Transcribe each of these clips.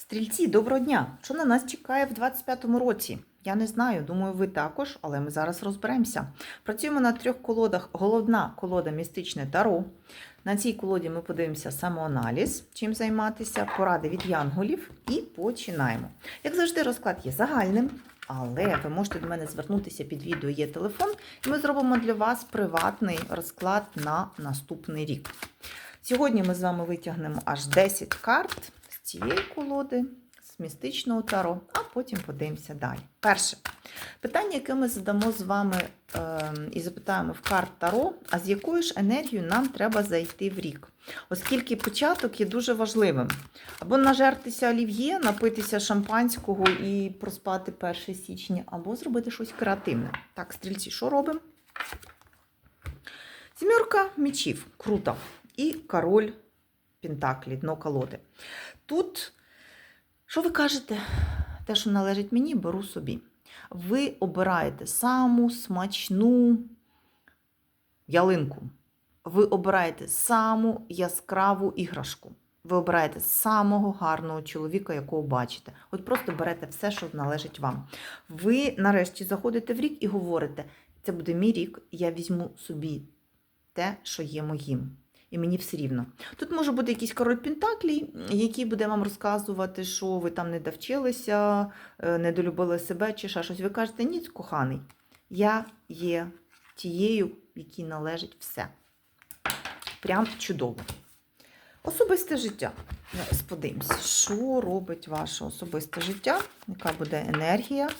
Стрільці, доброго дня! Що на нас чекає в 25-му році? Я не знаю, думаю, ви також, але ми зараз розберемося. Працюємо на трьох колодах. Головна колода містичне таро. На цій колоді ми подивимося самоаналіз, чим займатися, поради від янголів і починаємо. Як завжди, розклад є загальним, але ви можете до мене звернутися під відео, є телефон, і ми зробимо для вас приватний розклад на наступний рік. Сьогодні ми з вами витягнемо аж 10 карт цієї колоди, з містичного таро, а потім подивимося далі. Перше питання, яке ми задамо з вами е, і запитаємо в карт Таро, а з якою ж енергією нам треба зайти в рік? Оскільки початок є дуже важливим. Або нажертися олів'є, напитися шампанського і проспати 1 січня, або зробити щось креативне. Так, стрільці, що робимо? Сімерка мічів. Круто. І король Пентаклі, дно колоди. Тут, що ви кажете? Те, що належить мені, беру собі. Ви обираєте саму смачну ялинку. Ви обираєте саму яскраву іграшку. Ви обираєте самого гарного чоловіка, якого бачите. От просто берете все, що належить вам. Ви нарешті заходите в рік і говорите: це буде мій рік, я візьму собі те, що є моїм. І мені все рівно. Тут може бути якийсь король Пентаклій, який буде вам розказувати, що ви там не довчилися, е, не долюбили себе чи ще щось. Ви кажете, ні, коханий, я є тією, якій належить все. Прям чудово. Особисте життя. Зараз що робить ваше особисте життя, яка буде енергія.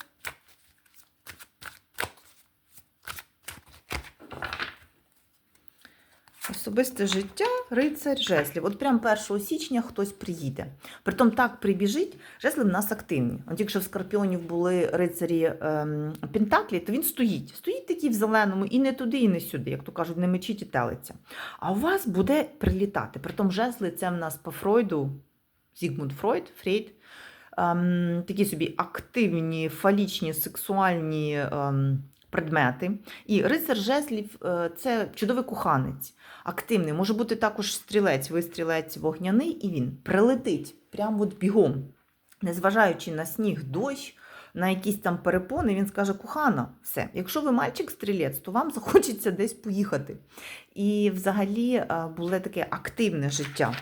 Особисте життя, рицарь жезлів. От прям 1 січня хтось приїде. Притом так прибіжить, жезли в нас активні. От якщо в Скорпіонів були рицарі ем, Пентаклі, то він стоїть. Стоїть такий в зеленому і не туди, і не сюди, як то кажуть, не мечіть і телиться. А у вас буде прилітати. Притом жезли це в нас по Фройду, Зігмунд Фройд, Фрейд. Ем, такі собі активні, фалічні, сексуальні ем, предмети. І рицар жезлів е, це чудовий коханець, активний. Може бути також стрілець, ви стрілець вогняний, і він прилетить прямо от бігом, незважаючи на сніг, дощ. На якісь там перепони, він скаже, кохана, все. Якщо ви мальчик-стрілець, то вам захочеться десь поїхати. І взагалі е, було таке активне життя.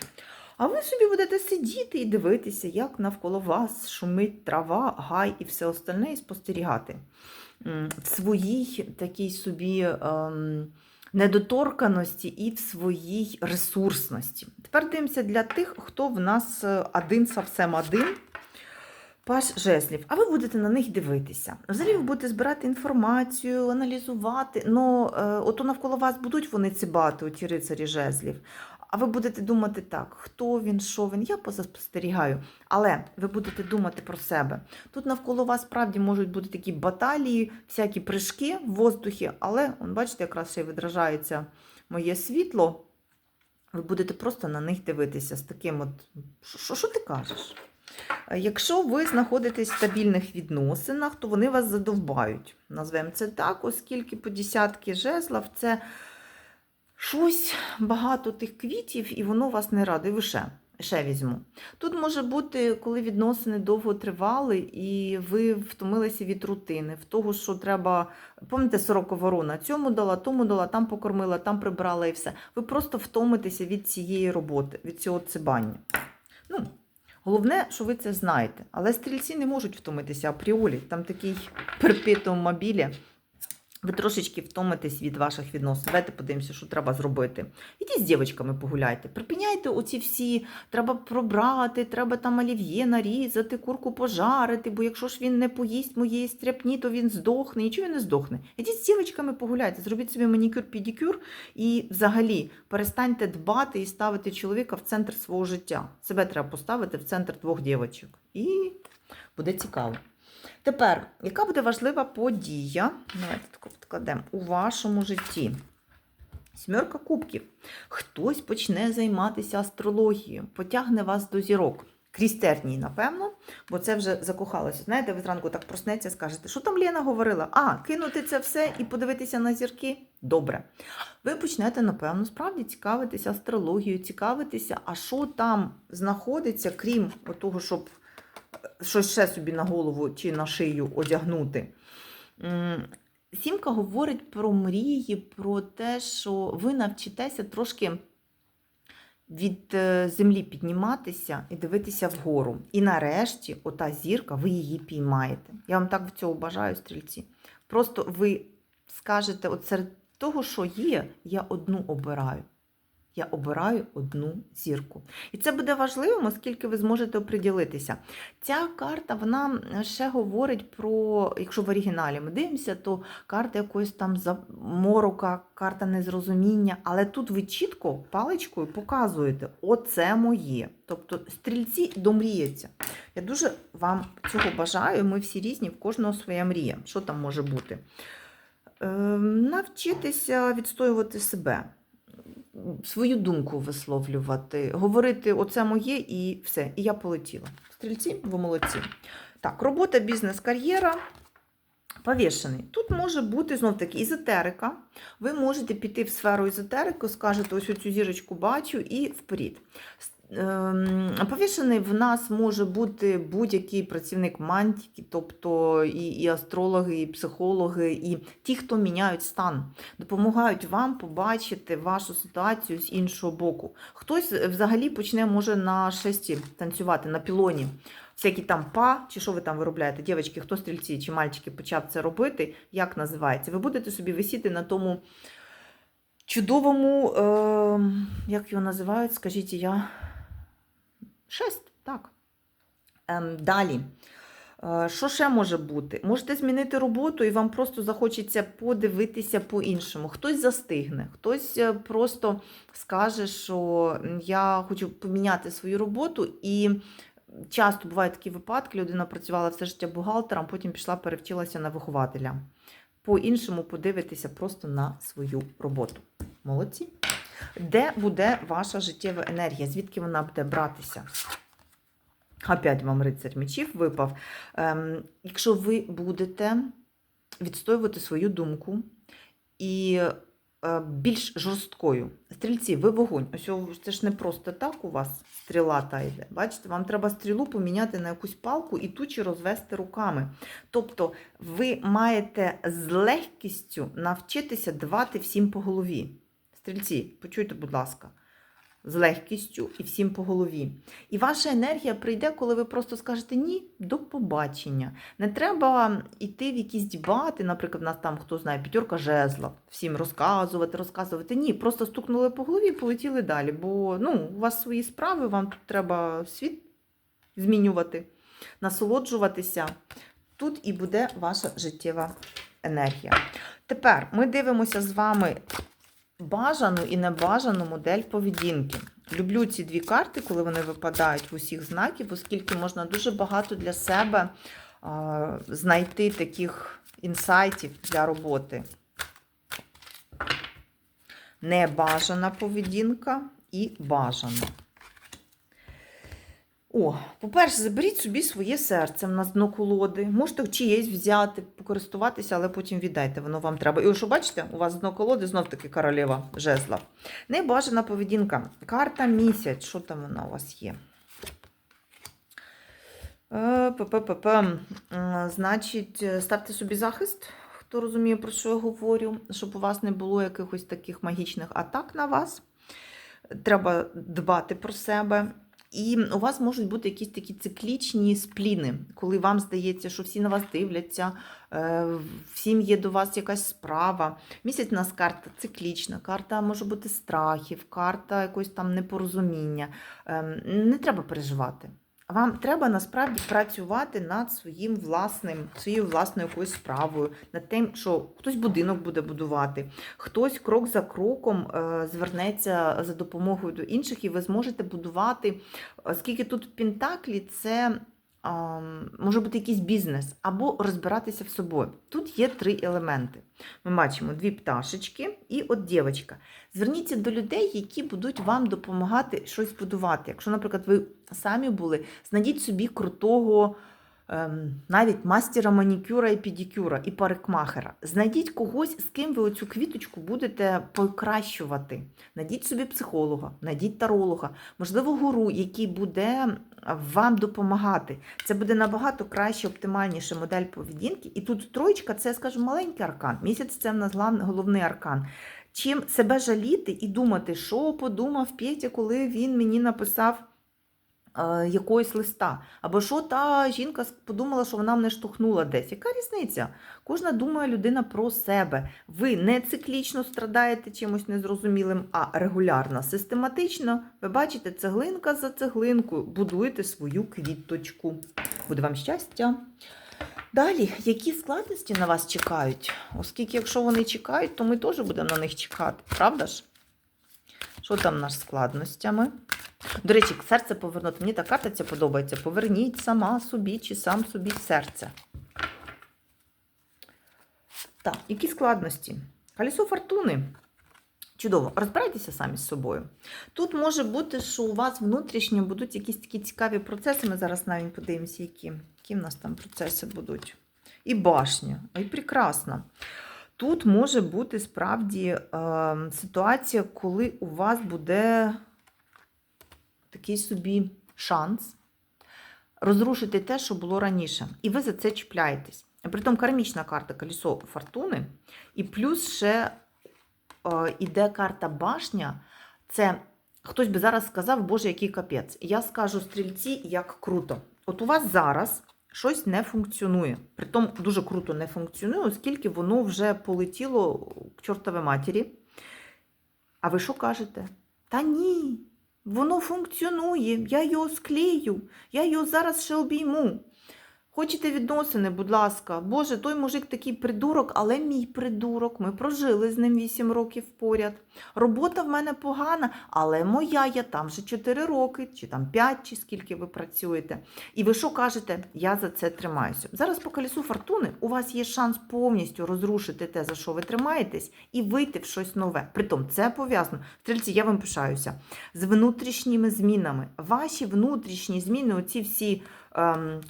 А ви собі будете сидіти і дивитися, як навколо вас шумить трава, гай і все остальне, і спостерігати в своїй такій собі ем, недоторканості і в своїй ресурсності. Тепер дивимося для тих, хто в нас е, один совсем один. Паш жезлів, а ви будете на них дивитися. Взагалі ви будете збирати інформацію, аналізувати. Ну, ото навколо вас будуть вони цибати, оті рицарі жезлів. А ви будете думати так, хто він, що він, я позаспостерігаю. Але ви будете думати про себе. Тут навколо вас справді можуть бути такі баталії, всякі прыжки в воздухі, але, он, бачите, якраз ще й відражається моє світло. Ви будете просто на них дивитися з таким от. Що, що ти кажеш? Якщо ви знаходитесь в стабільних відносинах, то вони вас задовбають. Назвемо це так, оскільки по десятки жезлів це щось багато тих квітів, і воно вас не радує. Ви ще, ще візьму. Тут може бути, коли відносини довго тривали, і ви втомилися від рутини, в того, що треба, пам'ятаєте, сорока ворона, цьому дала, тому дала, там покормила, там прибрала і все. Ви просто втомитеся від цієї роботи, від цього цибання. Ну, Головне, що ви це знаєте. Але стрільці не можуть втомитися апріорі. Там такий перпетум мобілі. Ви трошечки втомитесь від ваших відносин. Давайте подивимося, що треба зробити. Ідіть з дівчатками погуляйте. Припиняйте оці всі, треба пробрати, треба там олів'є нарізати, курку пожарити, бо якщо ж він не поїсть моєї стряпні, то він здохне. Нічого він не здохне. Ідіть з дівчатками погуляйте, зробіть собі манікюр-педикюр і взагалі перестаньте дбати і ставити чоловіка в центр свого життя. Себе треба поставити в центр двох дівчаток. І буде цікаво. Тепер, яка буде важлива подія? Давайте відкладемо у вашому житті. Сімерка кубків. Хтось почне займатися астрологією, потягне вас до зірок. Крізь тернії, напевно, бо це вже закохалося. Знаєте, ви зранку так проснеться, скажете, що там Лена говорила? А, кинути це все і подивитися на зірки? Добре. Ви почнете, напевно, справді цікавитися астрологією, цікавитися, а що там знаходиться, крім того, щоб щось ще собі на голову чи на шию одягнути. Сімка говорить про мрії, про те, що ви навчитеся трошки від е, землі підніматися і дивитися вгору. І нарешті, ота зірка, ви її піймаєте. Я вам так в цього бажаю, стрільці. Просто ви скажете, от серед того, що є, я одну обираю. Я обираю одну зірку. І це буде важливим, оскільки ви зможете оприділитися. Ця карта вона ще говорить про, якщо в оригіналі ми дивимося, то карта якоїсь там заморока, карта незрозуміння. Але тут ви чітко паличкою показуєте, оце моє. Тобто стрільці домріються. Я дуже вам цього бажаю. Ми всі різні, в кожного своя мрія. Що там може бути? Е, навчитися відстоювати себе свою думку висловлювати, говорити оце моє і все. І я полетіла. Стрільці, ви молодці. Так, робота, бізнес, кар'єра. Повішений. Тут може бути знов таки езотерика. Ви можете піти в сферу езотерики, скажете, ось цю зірочку бачу і вперед. Ем, Повішений в нас може бути будь-який працівник мантики, тобто і, і астрологи, і психологи, і ті, хто міняють стан, допомагають вам побачити вашу ситуацію з іншого боку. Хтось взагалі почне може на шесті танцювати, на пілоні. Всякі там па, чи що ви там виробляєте, дівчатки, хто стрільці чи мальчики почав це робити, як називається? Ви будете собі висіти на тому чудовому, е, як його називають, скажіть я. Шесть, так. Ем, далі. Е, Що ще може бути? Можете змінити роботу, і вам просто захочеться подивитися по-іншому. Хтось застигне, хтось е, просто скаже, що я хочу поміняти свою роботу. І часто бувають такі випадки: людина працювала все життя бухгалтером, потім пішла, перевчилася на вихователя. По-іншому подивитися просто на свою роботу. Молодці. Де буде ваша життєва енергія? Звідки вона буде братися? Опять вам рицарь мечів випав. Ем, якщо ви будете відстоювати свою думку і е, більш жорсткою. Стрільці, ви вогонь. Ось це ж не просто так у вас стріла та йде. Бачите, вам треба стрілу поміняти на якусь палку і тучі розвести руками. Тобто ви маєте з легкістю навчитися давати всім по голові. Стрільці, почуйте, будь ласка, з легкістю і всім по голові. І ваша енергія прийде, коли ви просто скажете ні, до побачення. Не треба йти в якісь дебати, наприклад, в нас там, хто знає, п'ятерка жезла, всім розказувати, розказувати. Ні, просто стукнули по голові і полетіли далі. Бо ну, у вас свої справи, вам тут треба світ змінювати, насолоджуватися. Тут і буде ваша життєва енергія. Тепер ми дивимося з вами бажану і небажану модель поведінки. Люблю ці дві карти, коли вони випадають в усіх знаків, оскільки можна дуже багато для себе знайти таких інсайтів для роботи. Небажана поведінка і бажана. О, по-перше, заберіть собі своє серце на дно колоди. Можете чиєсь взяти, покористуватися, але потім віддайте, воно вам треба. І ось, бачите, у вас дно колоди знов таки королева жезла. Небажана поведінка. Карта місяць. Що там вона у вас є? Е, ППП. Значить, ставте собі захист, хто розуміє, про що я говорю, щоб у вас не було якихось таких магічних атак на вас. Треба дбати про себе. І у вас можуть бути якісь такі циклічні спліни, коли вам здається, що всі на вас дивляться, е, всім є до вас якась справа. Місяць у нас карта циклічна, карта може бути страхів, карта якогось там непорозуміння. Ем, Не треба переживати. Вам треба насправді працювати над своїм власним, своєю власною якоюсь справою, над тим, що хтось будинок буде будувати, хтось крок за кроком е, звернеться за допомогою до інших, і ви зможете будувати, оскільки тут Пентаклі це може бути якийсь бізнес або розбиратися в собою. Тут є три елементи. Ми бачимо дві пташечки і от дівчинка. Зверніться до людей, які будуть вам допомагати щось будувати. Якщо, наприклад, ви самі були, знайдіть собі крутого. ем, Навіть мастера манікюра і педикюра, і парикмахера. Знайдіть когось, з ким ви оцю квіточку будете покращувати. Найдіть собі психолога, найдіть таролога, можливо, гуру, який буде вам допомагати. Це буде набагато краще, оптимальніша модель поведінки. І тут троєчка це, скажімо, маленький аркан. Місяць це в нас головний аркан. Чим себе жаліти і думати, що подумав Петя, коли він мені написав якогось листа. Або що та жінка подумала, що вона мене штовхнула десь. Яка різниця? Кожна думає людина про себе. Ви не циклічно страдаєте чимось незрозумілим, а регулярно, систематично. Ви бачите, цеглинка за цеглинкою будуєте свою квіточку. Буде вам щастя. Далі, які складності на вас чекають? Оскільки, якщо вони чекають, то ми теж будемо на них чекати, правда ж? Що там у нас складностями? До речі, серце повернути. Мені та карта ця подобається. Поверніть сама собі чи сам собі серце. Так, які складності? Колесо фортуни. Чудово, розбирайтеся самі з собою. Тут може бути, що у вас внутрішньо будуть якісь такі цікаві процеси. Ми зараз навіть подивимося, які, які в нас там процеси будуть. І башня. Ой, прекрасно. Тут може бути справді е, ситуація, коли у вас буде такий собі шанс розрушити те, що було раніше. І ви за це чіпляєтесь. Притом кармічна карта колесо фортуни, і плюс ще е, іде карта башня. Це хтось би зараз сказав, Боже, який капець. Я скажу стрільці, як круто. От у вас зараз щось не функціонує. Притом дуже круто не функціонує, оскільки воно вже полетіло к чортовій матері. А ви що кажете? Та ні, воно функціонує, я його склею, я його зараз ще обійму. Хочете відносини, будь ласка. Боже, той мужик такий придурок, але мій придурок. Ми прожили з ним 8 років поряд. Робота в мене погана, але моя, я там вже 4 роки, чи там 5, чи скільки ви працюєте. І ви що кажете? Я за це тримаюся. Зараз по колесу фортуни у вас є шанс повністю розрушити те, за що ви тримаєтесь, і вийти в щось нове. Притом це пов'язано. Стрільці, я вам пишаюся. З внутрішніми змінами. Ваші внутрішні зміни, оці всі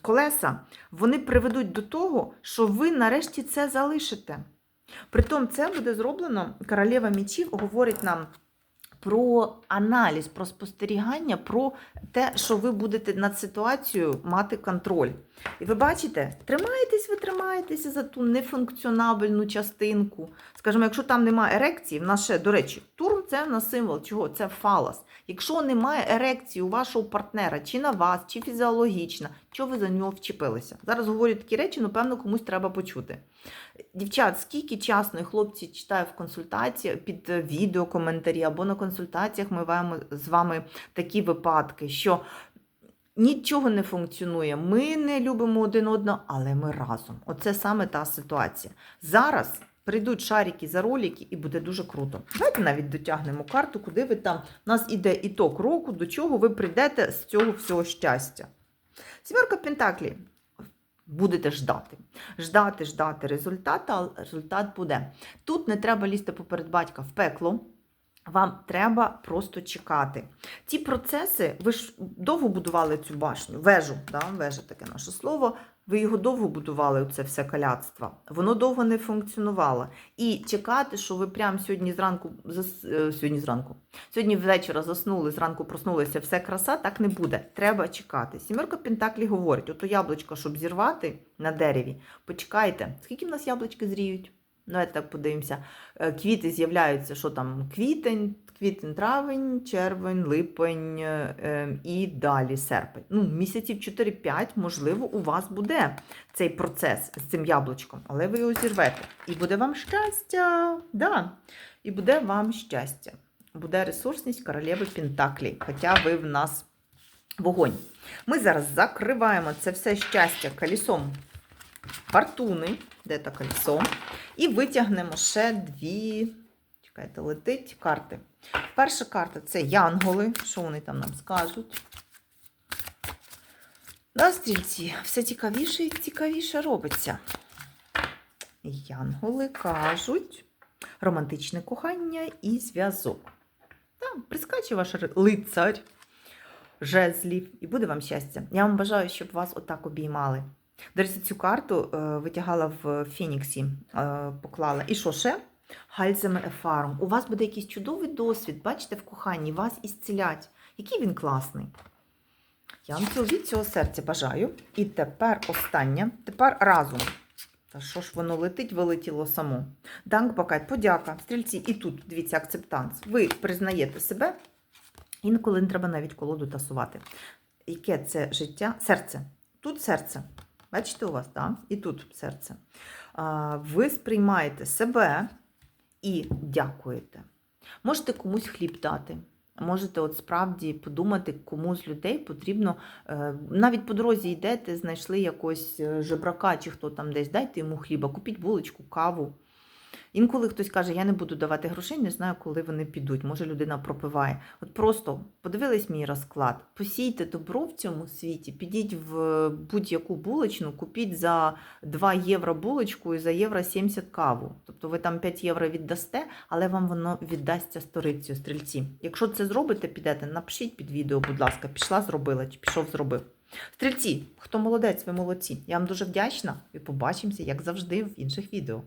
колеса, вони приведуть до того, що ви нарешті це залишите. Притом це буде зроблено, королева мічів говорить нам про аналіз, про спостерігання, про те, що ви будете над ситуацією мати контроль. І ви бачите, тримаєтесь, ви тримаєтеся за ту нефункціонабельну частинку. Скажімо, якщо там немає ерекції, в нас ще, до речі, турм це в нас символ чого? Це фалос. Якщо немає ерекції у вашого партнера, чи на вас, чи фізіологічна, що ви за нього вчепилися? Зараз говорю такі речі, ну, певно, комусь треба почути. Дівчат, скільки часно хлопці читають в консультації під е, відео коментарі або на консультаціях ми маємо з вами такі випадки, що нічого не функціонує. Ми не любимо один одного, але ми разом. Оце саме та ситуація. Зараз прийдуть шарики за ролики і буде дуже круто. Давайте навіть дотягнемо карту, куди ви там. У нас іде іток року, до чого ви прийдете з цього всього щастя. Сімерка Пентаклі. Будете ждати. Ждати, ждати результату, але результат буде. Тут не треба лізти поперед батька в пекло. Вам треба просто чекати. Ці процеси, ви ж довго будували цю башню, вежу, да? вежа таке наше слово. Ви його довго будували, це все каляцтво. Воно довго не функціонувало. І чекати, що ви прямо сьогодні зранку, е, сьогодні зранку, сьогодні ввечері заснули, зранку проснулися, все краса, так не буде. Треба чекати. Сімерка Пентаклі говорить: ото яблучко, щоб зірвати на дереві, почекайте. Скільки в нас яблучки зріють? Давайте так подивимося. Е, Квіти з'являються, що там квітень, квітень, травень, червень, липень е, е, і далі серпень. Ну, місяців 4-5, можливо, у вас буде цей процес з цим яблучком, але ви його зірвете. І буде вам щастя. Да. І буде вам щастя. Буде ресурсність королеви Пентаклі, хоча ви в нас вогонь. Ми зараз закриваємо це все щастя колісом фортуни, де це колесо, і витягнемо ще дві. Чекайте, летить карти. Перша карта це янголи. Що вони там нам скажуть? Да, стрільці, все цікавіше і цікавіше робиться. Янголи кажуть романтичне кохання і зв'язок. Так, прискаче ваш лицар жезлів, і буде вам щастя. Я вам бажаю, щоб вас отак обіймали. До речі, цю карту е, витягала в Фініксі, е, поклала. І що ще? Гальзами Ефаром. У вас буде якийсь чудовий досвід, бачите, в коханні, вас ісцілять. Який він класний. Я вам цього від цього серця бажаю. І тепер останнє. Тепер разом. Та що ж воно летить, вилетіло само. Данкбакай, подяка. Стрільці, і тут, дивіться, акцептанс. Ви признаєте себе, інколи не треба навіть колоду тасувати. Яке це життя? Серце. Тут серце. Бачите у вас, так? І тут серце. Ви сприймаєте себе і дякуєте. Можете комусь хліб дати. Можете от справді подумати, кому з людей потрібно. е, Навіть по дорозі йдете, знайшли якогось е, жебрака чи хто там десь, дайте йому хліба, купіть булочку, каву. Інколи хтось каже, я не буду давати грошей, не знаю, коли вони підуть. Може, людина пропиває. От просто подивились мій розклад, посійте добро в цьому світі, підіть в будь-яку булочну, купіть за 2 євро булочку і за євро 70 каву. Тобто ви там 5 євро віддасте, але вам воно віддасться сторицею, стрільці. Якщо це зробите, підете, напишіть під відео, будь ласка, пішла, зробила чи пішов, зробив. Стрільці, хто молодець, ви молодці. Я вам дуже вдячна і побачимося, як завжди, в інших відео.